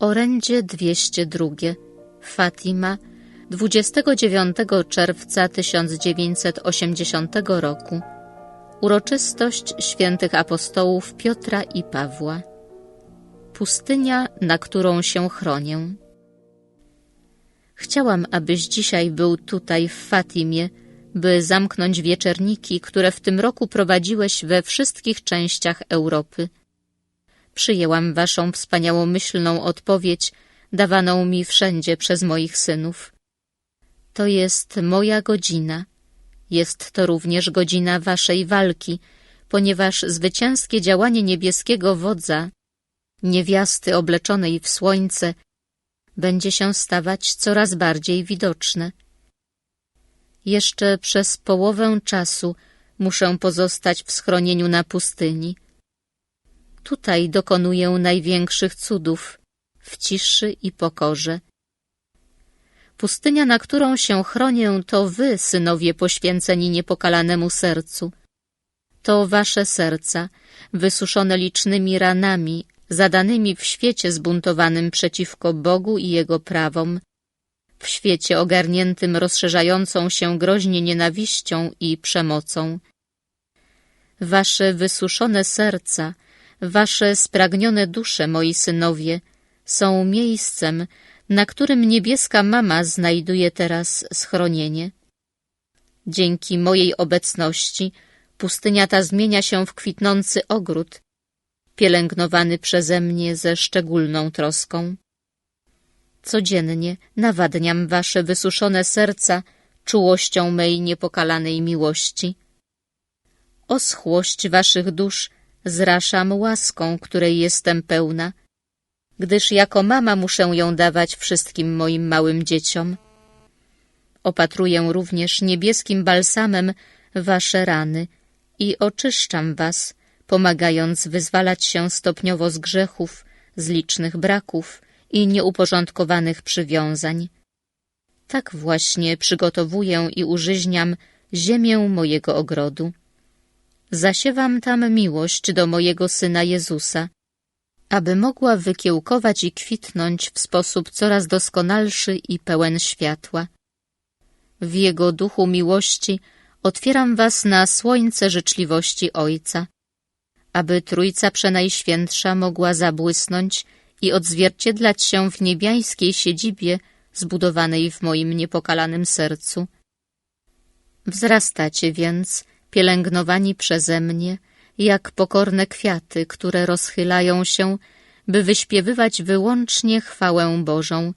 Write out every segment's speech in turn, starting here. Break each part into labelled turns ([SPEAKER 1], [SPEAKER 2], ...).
[SPEAKER 1] Orędzie 202 Fatima 29 czerwca 1980 roku. Uroczystość świętych apostołów Piotra i Pawła. Pustynia, na którą się chronię. Chciałam, abyś dzisiaj był tutaj w Fatimie, by zamknąć wieczerniki, które w tym roku prowadziłeś we wszystkich częściach Europy – przyjęłam waszą wspaniałomyślną odpowiedź, dawaną mi wszędzie przez moich synów. To jest moja godzina. Jest to również godzina waszej walki, ponieważ zwycięskie działanie niebieskiego wodza, niewiasty obleczonej w słońce, będzie się stawać coraz bardziej widoczne. Jeszcze przez połowę czasu muszę pozostać w schronieniu na pustyni – Tutaj dokonuję największych cudów, w ciszy i pokorze. Pustynia, na którą się chronię, to wy, synowie poświęceni niepokalanemu sercu. To wasze serca, wysuszone licznymi ranami, zadanymi w świecie zbuntowanym przeciwko Bogu i Jego prawom, w świecie ogarniętym rozszerzającą się groźnie nienawiścią i przemocą. Wasze wysuszone serca, Wasze spragnione dusze, moi synowie, są miejscem, na którym niebieska mama znajduje teraz schronienie. Dzięki mojej obecności pustynia ta zmienia się w kwitnący ogród, pielęgnowany przeze mnie ze szczególną troską. Codziennie nawadniam wasze wysuszone serca czułością mej niepokalanej miłości. Oschłość waszych dusz zraszam łaską, której jestem pełna, gdyż jako mama muszę ją dawać wszystkim moim małym dzieciom. Opatruję również niebieskim balsamem wasze rany i oczyszczam was, pomagając wyzwalać się stopniowo z grzechów, z licznych braków i nieuporządkowanych przywiązań. Tak właśnie przygotowuję i użyźniam ziemię mojego ogrodu. Zasiewam tam miłość do mojego Syna Jezusa, aby mogła wykiełkować i kwitnąć w sposób coraz doskonalszy i pełen światła. W Jego duchu miłości otwieram was na słońce życzliwości Ojca, aby Trójca Przenajświętsza mogła zabłysnąć i odzwierciedlać się w niebiańskiej siedzibie zbudowanej w moim niepokalanym sercu. Wzrastacie więc pielęgnowani przeze mnie, jak pokorne kwiaty, które rozchylają się, by wyśpiewywać wyłącznie chwałę Bożą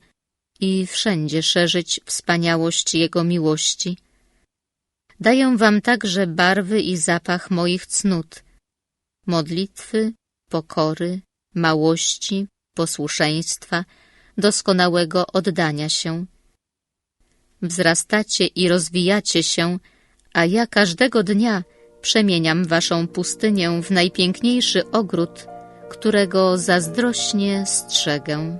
[SPEAKER 1] i wszędzie szerzyć wspaniałość Jego miłości. Daję wam także barwy i zapach moich cnót, modlitwy, pokory, małości, posłuszeństwa, doskonałego oddania się. Wzrastacie i rozwijacie się, a ja każdego dnia przemieniam waszą pustynię w najpiękniejszy ogród, którego zazdrośnie strzegę.